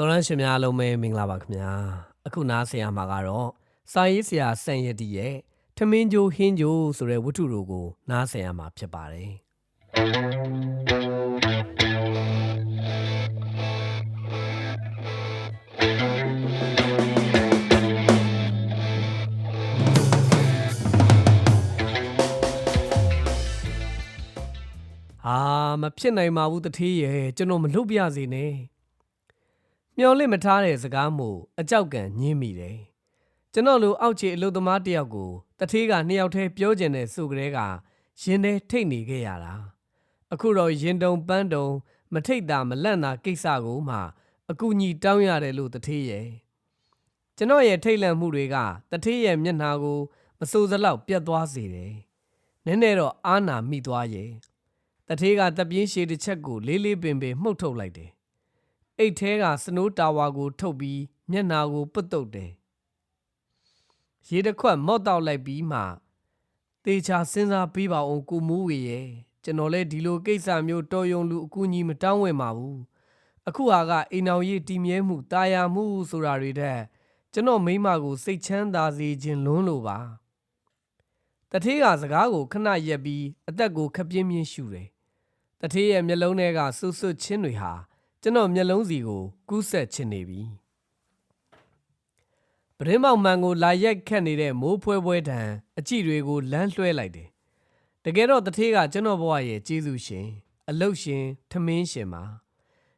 တော်ရန်ရှင်များအားလုံးပဲမင်္ဂလာပါခင်ဗျာအခုနားဆင်ရမှာကတော့စာရေးဆရာစံရတီရဲ့ထမင်းကြိုးဟင်းကြိုးဆိုတဲ့ဝတ္ထုတို့ကို နားဆင်ရမှာဖြစ်ပါတယ်ဟာမဖြစ်နိုင်ပါဘူးတထေးရဲ့ကျွန်တော်မလုပ်ပြစေနဲ့ မျော်လင့်မထားတဲ့စကားမို့အကြောက်ကန်ညင်းမိတယ်။ကျွန်တော်လိုအောက်ခြေအလုပ်သမားတစ်ယောက်ကိုတထေးကနှစ်ယောက်တည်းပြောကျင်တဲ့ဆိုကလေးကရင်ထဲထိတ်နေခဲ့ရတာ။အခုတော့ရင်တုံပန်းတုံမထိတ်တာမလန့်တာကိစ္စကိုမှအကူညီတောင်းရတယ်လို့တထေးရဲ့။ကျွန်တော်ရဲ့ထိတ်လန့်မှုတွေကတထေးရဲ့မျက်နှာကိုမစိုးစလောက်ပြတ်သွားစေတယ်။နည်းနည်းတော့အာနာမိသွားရဲ့။တထေးကတပြင်းရှည်တစ်ချက်ကိုလေးလေးပင်ပင်မှုတ်ထုတ်လိုက်တယ်။ အိတ်ထဲကစနိုးတာဝါကိုထုတ်ပြီးမျက်နာကိုပုတ်တုတ်တယ်။ရေတစ်ခွက်မော့တောက်လိုက်ပြီးမှတေချာစဉ်းစားပြီးပါအောင်ကိုမိုးဝေရဲ့ကျွန်တော်လည်းဒီလိုကိစ္စမျိုးတော်ယုံလူအကူအညီမတောင်းဝင်ပါဘူး။အခုဟာကအိမ်အောင်ရေးတည်မြဲမှုတာယာမှုဆိုတာတွေတဲ့ကျွန်တော်မိမကိုစိတ်ချမ်းသာစေခြင်းလွန်းလို့ပါ။တထေးကစကားကိုခဏရက်ပြီးအသက်ကိုခပ်ပြင်းပြင်းရှူတယ်။တထေးရဲ့မျက်လုံးထဲကဆွတ်ဆွတ်ချင်းတွေဟာ ကျွန်တော်မျက်လုံးစီကိုကူးဆက်ချင်နေပြီပရင်းမောင်မှန်ကိုလာရိုက်ခတ်နေတဲ့မိုးဖွဲဖွဲတံအကြည့်တွေကိုလမ်းလွှဲလိုက်တယ်တကယ်တော့တထေးကကျွန်တော်ဘဝရဲ့ကျေးဇူးရှင်အလုတ်ရှင်ထမင်းရှင်ပါ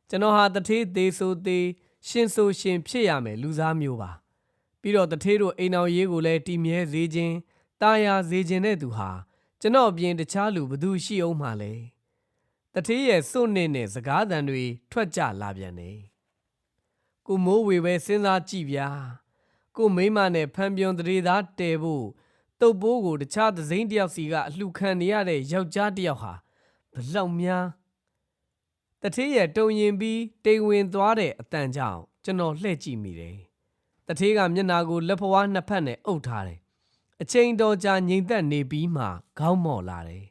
ကျွန်တော်ဟာတထေးသေးဆိုသေးရှင်ဆိုရှင်ဖြစ်ရမယ်လူစားမျိုးပါပြီးတော့တထေးတို့အိမ်အောင်ရေးကိုလည်းတည်မြဲစေခြင်းတာယာစေခြင်းတဲ့သူဟာကျွန်တော်အပြင်တခြားလူဘသူရှိအောင်မှလဲ တထေးရဲ့စွန့်နေနဲ့စကားသံတွေထွက်ကြလာပြန်တယ်။ကိုမိုးဝေပဲစဉ်းစားကြည့်ဗျာ။ကိုမိမနဲ့ဖန်ပြုံတရေသားတဲဖို့တုပ်ပိုးကိုတခြားသစိမ့်တစ်ယောက်စီကအလှခံနေရတဲ့ယောက်ျားတစ်ယောက်ဟာဘလောက်များတထေးရဲ့တုံရင်ပြီးတိမ်ဝင်သွားတဲ့အတန်ကြောင့်ကျွန်တော်လှည့်ကြည့်မိတယ်။တထေးကမျက်နာကိုလက်ဖွားနှစ်ဖက်နဲ့အုပ်ထားတယ်။အချိန်တော်ကြာငြိမ်သက်နေပြီးမှခေါင်းမော့လာတယ်။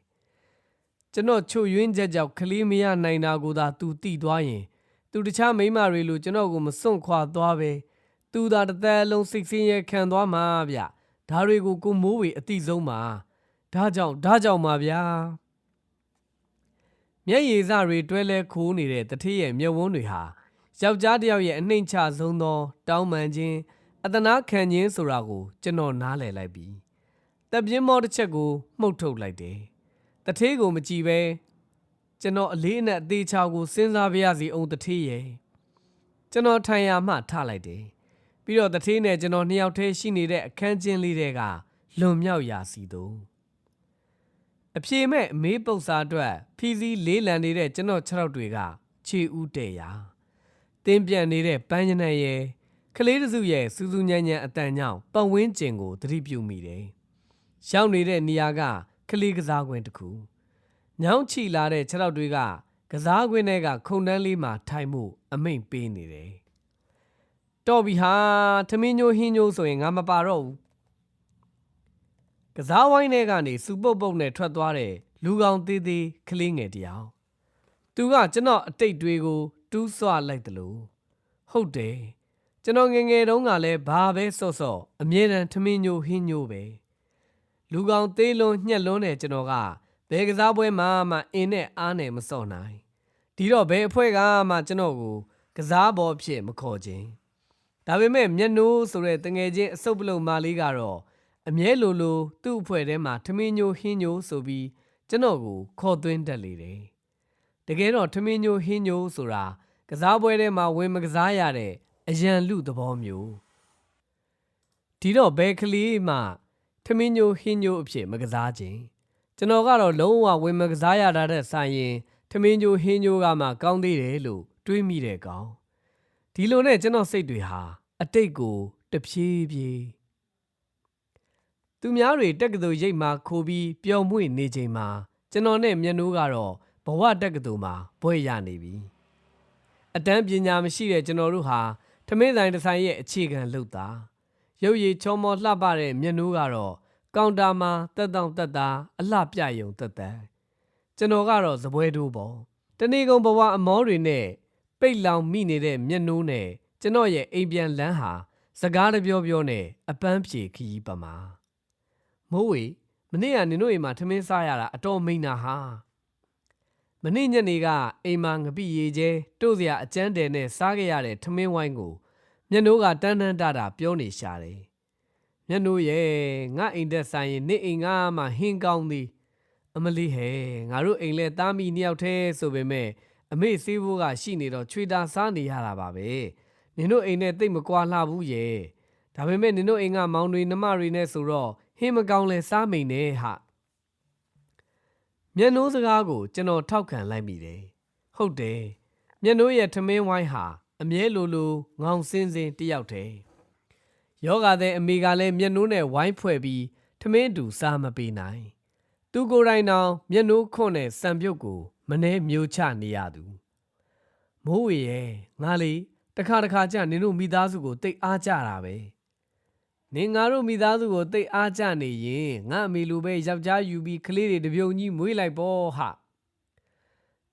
ကျွန်တော်ချို့ယွင်းချက်ကြောင့်ကလေးမရနိုင်တာကိုသာသူတိသွားရင် သူတခြားမိန်းမတွေလိုကျွန်တော်ကိုမစွန့်ခွာသွားပဲသူသာတစ်သက်လုံးစိတ်ဆင်းရဲခံသွားမှာဗျဒါတွေကိုကိုမိုးဝေအတိဆုံးပါဒါကြောင့်ဒါကြောင့်ပါဗျာမျက်ရည်စတွေတွဲလဲခိုးနေတဲ့တထေးရဲ့မျက်ဝန်းတွေဟာယောက်ျားတစ်ယောက်ရဲ့အနှိမ်ချဆုံးသော တောင်းပန်ခြင်းအတနာခံခြင်းဆိုတာကို ကျွန်တော်နားလည်လိုက်ပြီတပ်ပြင်းမောတစ်ချက်ကိုမှုတ်ထုတ်လိုက်တယ် တထေးကိုမကြည့်ပဲကျွန်တော်အလေးအနက်အသေးချာကိုစဉ်းစားပါရစီအောင်တထေးရဲ့ကျွန်တော်ထိုင်ရာမှထလိုက်တယ်ပြီးတော့တထေးနဲ့ကျွန်တော်နှစ်ယောက်တည်းရှိနေတဲ့အခန်းချင်းလေးတွေကလွန်မြောက်ရာစီသူအပြေမဲ့အမေးပုတ်စာအတွက်ဖီစီလေးလံနေတဲ့ကျွန်တော်ခြေထောက်တွေကခြေဦးတဲ့ရာတင်းပြန့်နေတဲ့ပန်းညနက်ရဲ့ကလေးတစ်စုရဲ့စူးစူးညံ့ညံ့အတန်ကြောင့်ပတ်ဝန်းကျင်ကိုသတိပြုမိတယ်ရောက်နေတဲ့နေရာက ကလေးကစားကွင်းတစ်ခုညောင်းချီလာတဲ့ခြေထောက်တွေကကစားကွင်းထဲကခုံတန်းလေးမှာထိုင်မှုအမိန်ပေးနေတယ်။တော်ပြီဟာထမင်းညိုဟင်းညိုဆိုရင်ငါမပါတော့ဘူး။ကစားဝိုင်းထဲကနေစူပုတ်ပုတ်နဲ့ထွက်သွားတဲ့လူကောင်သေးသေးကလေးငယ်တစ်ယောက်။သူကကျွန်တော်အတိတ်တွေကို တူးဆွလိုက်တယ်လို့ဟုတ်တယ်။ကျွန်တော်ငယ်ငယ်တုန်းကလည်းဘာပဲစော့စော့အမြဲတမ်းထမင်းညိုဟင်းညိုပဲ။ လူကောင်သေးလွန်ညှက်လွန်းတဲ့ကျွန်တော်ကဘယ်ကစားပွဲမှာမှအင်းနဲ့အားနဲ့မစော့နိုင်ဒီတော့ဘယ်အဖွဲ့ကမှကျွန်တော်ကိုကစားပေါ်အဖြစ်မခေါ်ခြင်းဒါပေမဲ့မျက်နှိုးဆိုတဲ့တငယ်ချင်းအစုပ်ပလုံမာလေးကတော့အမြဲလိုလိုသူ့အဖွဲ့ထဲမှာထမင်းညိုဟင်းညိုဆိုပြီးကျွန်တော်ကိုခေါ်သွင်းတတ်လေတယ်တကယ်တော့ထမင်းညိုဟင်းညိုဆိုတာကစားပွဲထဲမှာဝင်မကစားရတဲ့အရန်လူသဘောမျိုးဒီတော့ဘယ်ကလေးမှ ထမင်းညိုဟင်းညိုအဖြစ်မကစားခြင်းကျွန်တော်ကတော့လုံးဝဝင်မကစားရတာတဲ့ဆိုင်ရင်ထမင်းညိုဟင်းညိုကမှကောင်းသေးတယ်လို့တွေးမိတဲ့ကောင်ဒီလိုနဲ့ကျွန်တော်စိတ်တွေဟာအတိတ်ကိုတဖြည်းဖြည်းသူများတွေတက်ကတူရိတ်မှာခိုးပြီးပျော်မွေ့နေချိန်မှာကျွန်တော်နဲ့မျက်နှိုးကတော့ဘဝတက်ကတူမှာဘွဲ့ရနေပြီအတန်းပညာမရှိတဲ့ကျွန်တော်တို့ဟာထမင်းဆိုင်တစ်ဆိုင်ရဲ့အခြေခံလုပ်တာ ရုပ်ရည်ချောမောလှပတဲ့မျက်နှိုးကတော့ကောင်တာမှာတက်တောင့်တက်တာအလှပြယုံတက်တယ်ကျွန်တော်ကတော့ဇပွဲတိုးပေါ့တနေ့ကုန်ဘဝအမောတွေနဲ့ပိတ်လောင်မိနေတဲ့မျက်နှိုးနဲ့ကျွန်တော်ရဲ့အိမ်ပြန်လမ်းဟာစကားတပြောပြောနဲ့အပန်းဖြေခရီးပမာမိုးဝေမနေ့ကနင်တို့အိမ်မှာထမင်းစားရတာအတော်မိန်နာဟာမနေ့ညနေကအိမ်မှာငပိရေကျဲတို့စရာအကျန်းတယ်နဲ့စားခဲ့ရတဲ့ထမင်းဝိုင်းကို မျက်နှိုးကတန်းတန်းတတာပြောနေရှာတယ်မျက်နှိုးရဲ့ငါအိမ်သက်ဆိုင်ရင်နေအိမ်ကမှဟင်းကောင်းသည် အမလီဟဲငါတို့အိမ်လဲသားမိနှစ်ယောက်တည်းဆိုပေမဲ့အမေစေးဖို့ကရှိနေတော့ချွေတာစားနေရတာပါပဲနင်တို့အိမ်နဲ့တိတ်မကွာလှဘူးရဲ့ဒါပေမဲ့နင်တို့အိမ်ကမောင်တွေနှမတွေနဲ့ဆိုတော့ဟင်းမကောင်းလဲစားမိန်နေဟာမျက်နှိုးစကားကိုကျွန်တော်ထောက်ခံလိုက်မိတယ်ဟုတ်တယ်မျက်နှိုးရဲ့ထမင်းဝိုင်းဟာ အမြဲလိုလိုငောင်စင်းစင်းတယောက်တည်းယောဂတဲ့အမေကလည်းမျက်နှိုးနဲ့ဝိုင်းဖွဲ့ပြီးထမင်းတူစားမပေးနိုင်သူကိုယ်တိုင်တောင်မျက်နှိုးခွန့်နဲ့စံပြုတ်ကိုမနှဲမျိုးချနေရသူမိုးဝေရဲ့ငါလေတခါတခါကျနင်တို့မိသားစုကိုတိတ်အားကြတာပဲနင်ငါတို့မိသားစုကိုတိတ်အားကြနေရင်ငါအမေလိုပဲယောက်ျားယူပြီးကလေးတွေတပြုံကြီးမွေးလိုက်ပေါ့ဟာ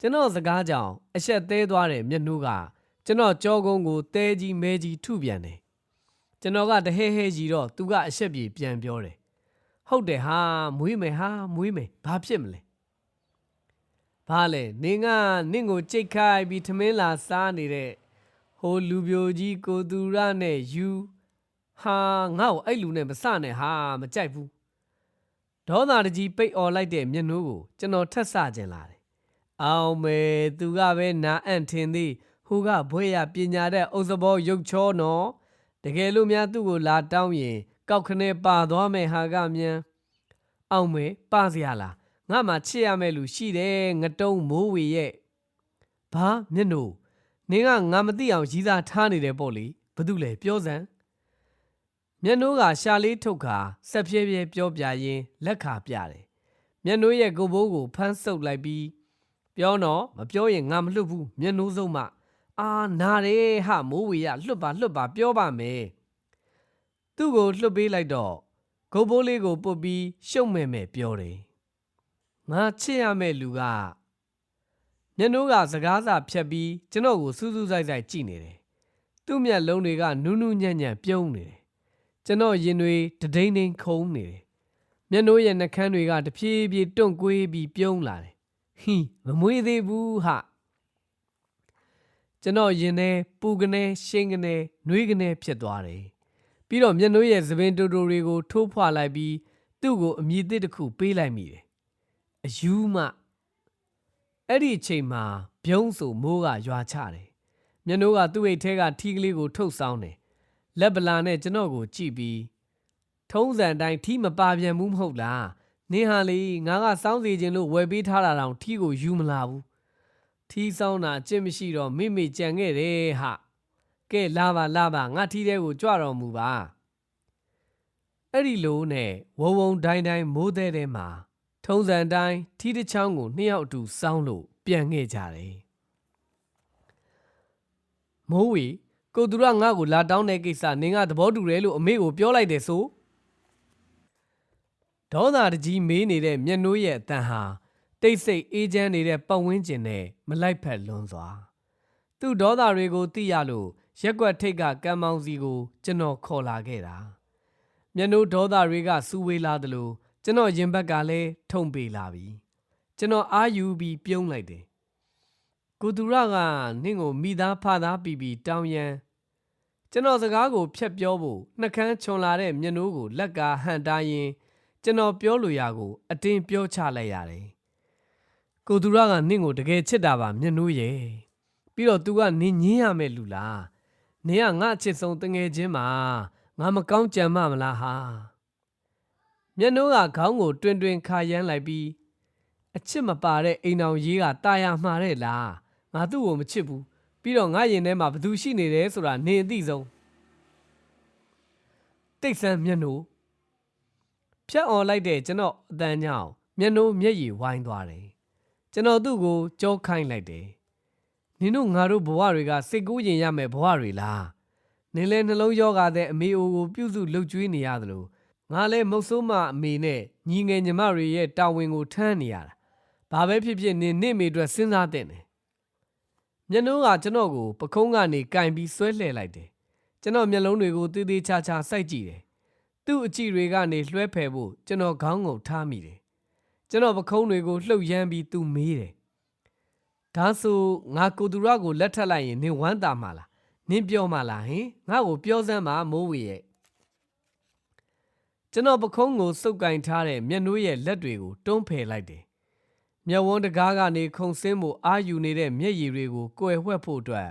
ကျွန်တော်စကားကြောင့်အဆက်သေးသွားတဲ့မျက်နှိုးက ကျွန်တော်ကြောကုန်းကိုတဲကြီးမဲကြီးထုပြန်တယ်ကျွန်တော်ကတဟဲဟဲကြီးတော့သူကအဆက်ပြေပြန်ပြောတယ်ဟုတ်တယ်ဟာမွေးမယ်ဟာမွေးမယ်ဘာဖြစ်မလဲဘာလဲနင်ကနင့်ကိုကြိတ်ခိုင်းပြီးထမင်းလာစားနေတဲ့ဟိုလူပြိုကြီးကိုသူရနဲ့ယူဟာငါ့ကိုအဲ့လူနဲ့မစနဲ့ဟာမကြိုက်ဘူးဒေါသတကြီးပိတ်អော်လိုက်တဲ့မျက်နှိုးကိုကျွန်တော်ထက်ဆကျင်လာတယ်အောင်မေသူကပဲနာအံ့ထင်သည် ဟူကဘွဲရပညာတဲ့အုပ်စဘောရုပ်ချောနော်တကယ်လို့များသူ့ကိုလာတောင်းရင်ကောက်ခနဲ့ပါသွားမယ်ဟာကမြန်အောင်မေပါစရာလားငါမှချစ်ရမယ့်လူရှိတယ်ငတုံးမိုးဝေရဲ့ဘာမျက်နှိုးနင်ကငါမသိအောင်ရီးစားထားနေတယ်ပေါ့လေဘာလို့လဲပြောစမ်းမျက်နှိုးကရှာလေးထုတ်ခါဆက်ပြဲပြဲပြောပြရင်းလက်ခါပြတယ်မျက်နှိုးရဲ့ကိုယ်ဘိုးကိုဖမ်းဆုပ်လိုက်ပြီးပြောတော့မပြောရင်ငါမလွတ်ဘူးမျက်နှိုးစုံမ အာနာတယ်ဟာမိုးဝေရလွတ်ပါလွတ်ပါပြောပါမယ်သူ့ကိုလွတ်ပေးလိုက်တော့ကိုယ်ဘိုးလေးကိုပုတ်ပြီးရှုံမဲ့မဲ့ပြောတယ်ငါချစ်ရမယ့်လူကမျက်နှိုးကစကားစာဖြတ်ပြီးကျွန်တော်ကိုစူးစူးဆိုင်ဆိုင်ကြည့်နေတယ်။သူ့မျက်လုံးတွေကနူးနူးညံ့ညံ့ပြုံးနေတယ်။ကျွန်တော်ရင်တွေတဒိန်ဒိန်ခုံနေတယ်။မျက်နှိုးရဲ့နှာခမ်းတွေကတဖြည်းဖြည်းတွန့်ကွေးပြီးပြုံးလာတယ်။ဟီမမွေးသေးဘူးဟာ။ ကျွန်တော်ရင်ထဲပူကနေရှင်းကနေနှွေးကနေဖြစ်သွားတယ်။ပြီးတော့မျက်နှိုးရဲ့သပင်တူတူတွေကိုထိုးဖွာလိုက်ပြီးသူ့ကိုအမြည်သစ်တစ်ခုပေးလိုက်မိတယ်။အယူမအဲ့ဒီအချိန်မှာဘုံဆိုမိုးကရွာချတယ်မျက်နှိုးကသူ့အိတ်ထဲကထီးကလေးကိုထုတ်ဆောင်တယ်လက်ပလာနဲ့ကျွန်တော်ကိုကြည့်ပြီးထုံးစံတိုင်းထီးမပါပြန်ဘူးမဟုတ်လားနင်းဟာလေငါကစောင်းစီခြင်းလို့ဝယ်ပေးထားတာတောင်ထီးကိုယူမလာဘူး ထီးဆောင်တာအကျင့်မရှိတော့မိမိကြံခဲ့တယ်ဟာကဲလာပါလာပါငါထီးတဲ့ကိုကြွတော်မူပါအဲ့ဒီလိုနဲ့ဝုံဝုံတိုင်းတိုင်းမိုးတဲ့ထဲမှာထုံးစံတိုင်းထီးတစ်ချောင်းကိုနှစ်ယောက်အတူစောင်းလို့ပြန်ခဲ့ကြတယ်။မိုးဝီကိုသူရငါ့ကိုလာတောင်းတဲ့ကိစ္စနင်ကသဘောတူတယ်လို့အမေကိုပြောလိုက်တယ်ဆိုဒေါသတကြီးမေးနေတဲ့မျက်နှိုးရဲ့အတန်ဟာ တိတ်ဆိတ်အေးချမ်းနေတဲ့ပတ်ဝန်းကျင်နဲ့မလိုက်ဖက်လွန်းစွာ သူ့ဒေါသတွေကိုသိရလို့ရက်ွက်ထိတ်ကကံမောင်စီကိုကျွန်တော်ခေါ်လာခဲ့တာမျက်နှိုးဒေါသတွေကစူဝေးလာသလိုကျွန်တော်ရင်ဘက်ကလည်းထုံပေလာပြီကျွန်တော်အာယူပြီးပြုံးလိုက်တယ်ကိုသူရကနင့်ကိုမိသားဖသားပြီးပြီးတောင်းရန်ကျွန်တော်စကားကိုဖျက်ပြောဖို့နှကန်းချွန်လာတဲ့မျက်နှိုးကိုလက်ကဟန်တားရင်ကျွန်တော်ပြောလိုရာကို အတင်းပြောချလိုက်ရတယ် ကိုသူရကနင့်ကိုတကယ်ချစ်တာပါမျက်နှိုးရဲ့ပြီးတော့ तू ကနင်းညင်းရမယ်လူလားနင်ကငါအချစ်ဆုံးတငယ်ချင်းမှာငါမကောင်းကြံမမလားဟာမျက်နှိုးကခေါင်းကို တွင်တွင်ခါရမ်းလိုက်ပြီးအချစ်မပါတဲ့အိမ်အောင်ရေးကတာယာမှားတဲ့လားငါသူ့ကိုမချစ်ဘူးပြီးတော့ငါရင်ထဲမှာဘသူရှိနေတယ်ဆိုတာနင်အသိဆုံးတိတ်ဆန်းမျက်နှိုးဖြတ်អော်လိုက်တဲ့ကျွန်တော်အတန်းကြောင့်မျက်နှိုးမျက်ရည်ဝိုင်းသွားတယ် ကျွန်တော်သူ့ကိုကြောခိုင်းလိုက်တယ်နင်တို့ငါတို့ဘဝတွေကစိတ်ကူးရင်ရမယ်ဘဝတွေလားနင်လဲနှလုံးယောဂတဲ့အမေအိုကိုပြုစုလှုပ်ကြွေးနေရသလိုငါလဲမုတ်ဆိုးမအမေနဲ့ညီငယ်ညီမတွေရဲ့တာဝန်ကိုထမ်းနေရတာဘာပဲဖြစ်ဖြစ်နင်နေ့မေအတွက်စဉ်းစားတဲ့တယ်မျက်နှာကကျွန်တော်ကိုပခုံးကနေကင်ပြီးဆွဲလှည့်လိုက်တယ်ကျွန်တော်မျက်လုံးတွေကိုသေးသေးချာချာစိုက်ကြည့်တယ်သူ့အကြည့်တွေကနေလွှဲဖယ်ဖို့ကျွန်တော်ခေါင်းငုံထားမိတယ် ကျွန်တော်ပခုံးတွေကိုလှုပ်ရမ်းပြီးသူမေးတယ်ဒါဆိုငါကိုသူရကိုလက်ထပ်လိုက်ရင်နင်ဝမ်းသာမှာလားနင်ပြောမှာလားဟင်ငါ့ကိုပြောစမ်းပါမိုးဝေရဲ့ကျွန်တော်ပခုံးကိုစုပ်ကင်ထားတဲ့မျက်နှာရဲ့လက်တွေကိုတွန်းဖယ်လိုက်တယ်မျက်ဝန်းတကားကနေခုံဆင်းမှုအာယူနေတဲ့မျက်ရည်တွေကိုကွယ်ဝှက်ဖို့အတွက်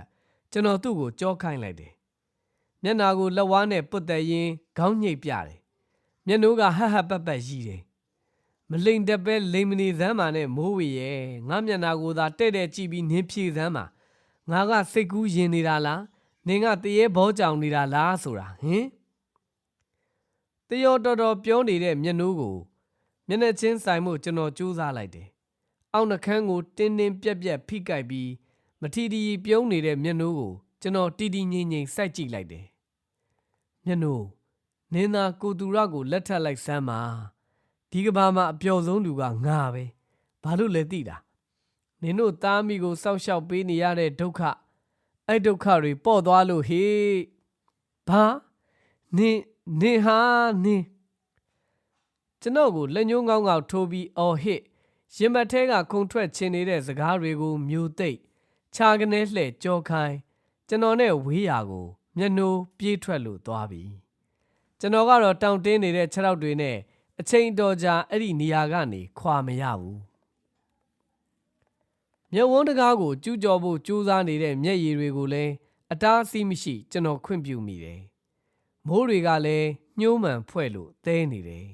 ကျွန်တော်သူ့ကိုကြောခိုင်းလိုက်တယ်မျက်နာကိုလက်ဝါးနဲ့ပုတ်တက်ရင်းခေါင်းညိတ်ပြတယ်မျက်နှာကဟဟပက်ပက်ရီတယ် မလိန်တက်ပဲလိန်မနေစမ်းပါနဲ့မိုးဝေရဲ့ငါမျက်နာကိုသာတဲ့တဲ့ကြည့်ပြီးနင်းဖြေစမ်းပါငါကစိတ်ကူးရင်နေတာလားနင်ကတရေဘောကြောင်နေတာလားဆိုတာဟင်တရောတော်တော်ပြောနေတဲ့မျက်နှာကိုမျက်နှာချင်းဆိုင်မှုကျွန်တော်စူးစမ်းလိုက်တယ်အောက်နှခမ်းကိုတင်းတင်းပြက်ပြက်ဖိကိုက်ပြီးမထီတီပြုံးနေတဲ့မျက်နှာကိုကျွန်တော်တီတီငိမ့်ငိမ့်စိုက်ကြည့်လိုက်တယ်မျက်နှာနင်းသာကိုတူရကိုလက်ထပ်လိုက်စမ်းပါ ဒီကဘာမှာအပျော်ဆုံးလူကငါပဲဘာလို့လဲသိတာနင်တို့သားမိကိုစောက်ရှောက်ပေးနေရတဲ့ဒုက္ခအဲ့ဒုက္ခတွေပေါ့သွားလို့ဟေးဘာနင်နင်ဟာနင်ကျွန်တော်ကိုလက်ညှိုးငေါင်းငေါက်ထိုးပြီးအော်ဟစ်ရင်မက်ထဲကခုံထွက်ချင်နေတဲ့စကားတွေကိုမျိုးသိပ်ခြာကနေလှဲ့ကြောခိုင်းကျွန်တော်နဲ့ဝေးရာကိုမျက်နှိုးပြေးထွက်လို့သွားပြီကျွန်တော်ကတော့တောင်တင်းနေတဲ့ခြေထောက်တွေနဲ့ အချိန်တော်ကြာအဲ့ဒီနေရာကနေခွာမရဘူးမျက်ဝန်းတကားကိုကျူးကျော်ဖို့ကြိုးစားနေတဲ့မျက်ရည်တွေကိုလည်းအတားအဆီးမရှိ ကျွန်တော်ခွင့်ပြုမိတယ်မိုးတွေကလည်းညှိုးမှန်ဖွဲ့လို့တဲနေတယ်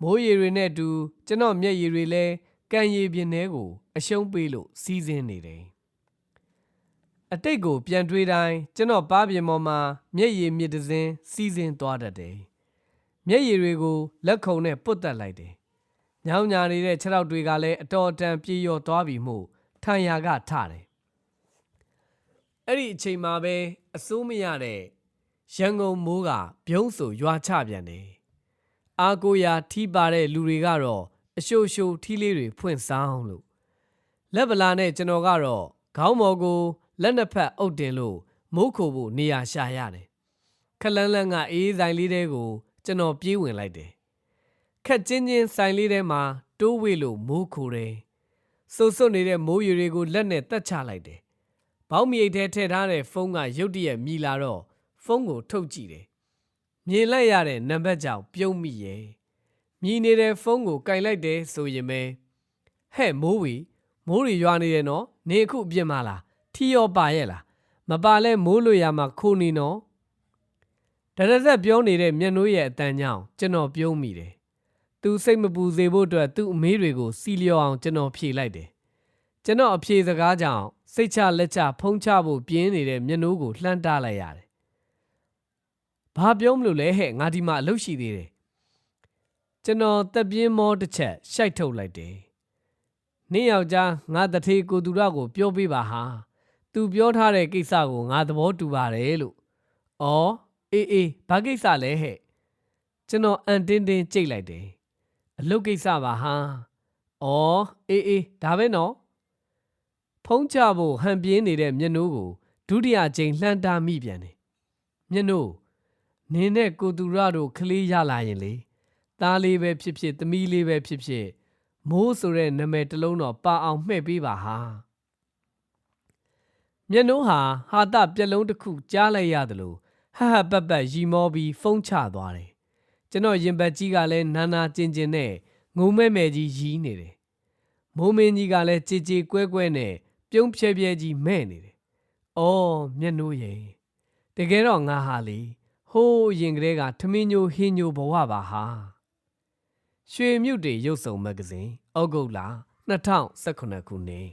မိုးရေတွေနဲ့အတူကျွန်တော်မျက်ရည်တွေလည်းကန်ရည်ပြင်းထဲကို အရှုံးပေးလို့စီးဆင်းနေတယ်အတိတ်ကိုပြန်တွေးတိုင်းကျွန်တော်ပါးပြင်ပေါ်မှာမျက်ရည်မြစ်တစ်စင်းစီးဆင်းသွားတတ်တယ် မျက်ရည်တွေကိုလက်ခုံနဲ့ပုတ်တက်လိုက်တယ်ညောင်ညာနေတဲ့ခြေထောက်တွေကလည်းအတော်အတန်ပြေလျော်သွားပြီမို့ထန်ရာကထတယ်အဲ့ဒီအချိန်မှာပဲအစိုးမရတဲ့ရန်ကုန်မိုးကပြုံးဆိုရွာချပြန်တယ်အာကိုရာထီးပါတဲ့လူတွေကတော့အရှို့ရှို့ထီးလေးတွေဖွင့်ဆောင်လို့လက်ဗလာနဲ့ကျွန်တော်ကတော့ခေါင်းမော်ကိုလက်နှစ်ဖက်အုပ်တင်လို့မိုးခိုဖို့နေရာရှာရတယ်ခလန်းလန်းကအေးဆိုင်လေးတဲကို ကျွန်တော်ပြေးဝင်လိုက်တယ်ခက်ချင်းချင်းဆိုင်လေးထဲမှာတိုးဝေလို့မိုးခိုတယ်စွတ်စွတ်နေတဲ့မိုးရီတွေကိုလက်နဲ့တက်ချလိုက်တယ်ဘောင်းမြေထဲထည့်ထားတဲ့ဖုန်းကရုတ်တရက်မြည်လာတော့ဖုန်းကိုထုတ်ကြည့်တယ်မြင်လိုက်ရတဲ့နံပါတ်ကြောင့်ပြုံးမိရဲ့မြည်နေတဲ့ဖုန်းကိုကင်လိုက်တယ်ဆိုရင်ပဲဟဲ့မိုးဝီမိုးရီရွာနေတယ်နော်နေအခုအပြစ်မလားထီရောပါရဲ့လားမပါလဲမိုးလွေရမှာခိုးနေနော် တရဇက်ပြောနေတဲ့မျက်နှိုးရဲ့အတန်ကြောင့်ကျွန်တော်ပြုံးမိတယ်သူစိတ်မပူစေဖို့အတွက်သူ့အမေးတွေကိုစီလျော်အောင်ကျွန်တော်ဖြေလိုက်တယ်ကျွန်တော်အဖြေစကားကြောင့်စိတ်ချလက်ချဖုံးချဖို့ပြင်းနေတဲ့မျက်နှိုးကိုလှမ်းတားလိုက်ရတယ်ဘာပြောမလို့လဲဟဲ့ငါဒီမှာအလုပ်ရှိသေးတယ်ကျွန်တော်တက်ပြင်းမောတစ်ချက်ရှိုက်ထုတ်လိုက်တယ်နင်းယောက်ျားငါတထေကိုသူရကိုပြောပေးပါဟာသူပြောထားတဲ့ကိစ္စကိုငါသဘောတူပါတယ်လို့ဩ အေးအေးဘာကိစ္စလဲဟဲ့ကျွန်တော်အန်တင်းတင်းကြိတ်လိုက်တယ်အလုပ်ကိစ္စပါဟာဩအေးအေးဒါပဲနော်ဖုံးချဖို့ဟန်ပြင်းနေတဲ့မျက်နှိုးကိုဒုတိယကြိမ်လှမ်းတားမိပြန်တယ်မျက်နှိုးနင်းနဲ့ကိုသူရတို့ကလေးရလာရင်လေသားလေးပဲဖြစ်ဖြစ်သမီးလေးပဲဖြစ်ဖြစ်မိုးဆိုတဲ့နာမည်တစ်လုံးတော့ပါအောင်မှဲ့ပေးပါဟာမျက်နှိုးဟာဟာတပြက်လုံးတစ်ခုကြားလိုက်ရသလို ဟဟပက်ပက်ရီမောပြီးဖုံးချသွားတယ်ကျွန်တော်ရင်ပတ်ကြီးကလည်းနာနာကျင်ကျင်နဲ့ငုံမဲမဲကြီးရီးနေတယ်မိုးမင်းကြီးကလည်းကြေကြေကွဲကွဲနဲ့ပြုံးဖြဲဖြဲကြီးမဲ့နေတယ်အော်မျက်နှိုးရဲ့တကယ်တော့ငါဟာလေဟိုးရင်ကလေးကထမင်းညိုဟင်းညိုဘဝပါဟာရွှေမြုပ်တွေရုပ်စုံမဂ္ဂဇင်းဩဂုတ်လ2019ခုနှစ်